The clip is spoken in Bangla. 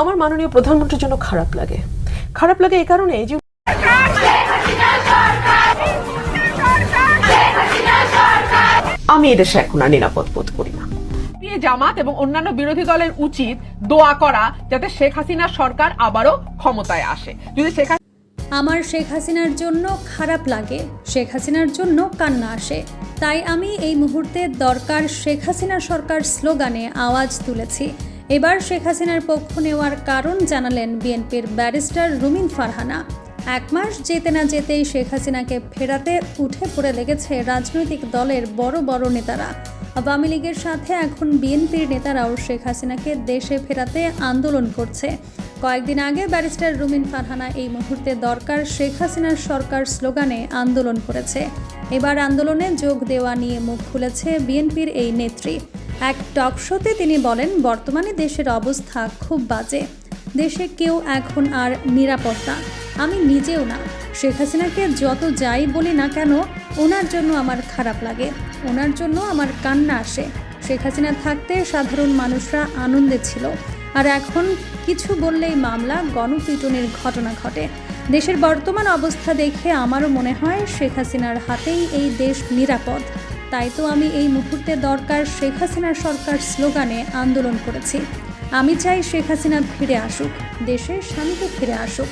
আমার মাননীয় প্রধানমন্ত্রীর জন্য খারাপ লাগে। খারাপ লাগে এই কারণে যে আমি এদেশে এখন আর নিরাপদ বোধ করি না। জামাত এবং অন্যান্য বিরোধী দলের উচিত দোয়া করা যাতে শেখ হাসিনার সরকার আবারও ক্ষমতায় আসে। যদি শেখ আমার শেখ হাসিনার জন্য খারাপ লাগে শেখ হাসিনার জন্য কান্না আসে। তাই আমি এই মুহূর্তে দরকার শেখ হাসিনা সরকার স্লোগানে আওয়াজ তুলেছি। এবার শেখ হাসিনার পক্ষ নেওয়ার কারণ জানালেন বিএনপির ব্যারিস্টার রুমিন ফারহানা। এক মাস যেতে না যেতেই শেখ হাসিনাকে ফেরাতে উঠে পড়ে লেগেছে রাজনৈতিক দলের বড় বড় নেতারা। আওয়ামী লীগের সাথে এখন বিএনপির নেতারাও শেখ হাসিনাকে দেশে ফেরাতে আন্দোলন করছে। কয়েকদিন আগে ব্যারিস্টার রুমিন ফারহানা এই মুহূর্তে দরকার শেখ হাসিনার সরকার স্লোগানে আন্দোলন করেছে। এবার আন্দোলনে যোগ দেওয়া নিয়ে মুখ খুলেছে বিএনপির এই নেত্রী। এক টক শোতে তিনি বলেন, বর্তমানে দেশের অবস্থা খুব বাজে। দেশে কেউ এখন আর নিরাপদ না। আমি নিজেও না। শেখ হাসিনাকে যত যাই বলি না কেন, ওনার জন্য আমার খারাপ লাগে। ওনার জন্য আমার কান্না আসে। শেখ হাসিনা থাকতে সাধারণ মানুষরা আনন্দে ছিল। আর এখন কিছু বললেই মামলা, গণপিটুনির ঘটনা ঘটে। দেশের বর্তমান অবস্থা দেখে আমারও মনে হয়, শেখ হাসিনার হাতেই এই দেশ নিরাপদ। তাই তো আমি এই মুহূর্তে দরকার শেখ হাসিনার সরকার স্লোগানে আন্দোলন করেছি। আমি চাই শেখ হাসিনা ফিরে আসুক, দেশের শান্তি ফিরে আসুক।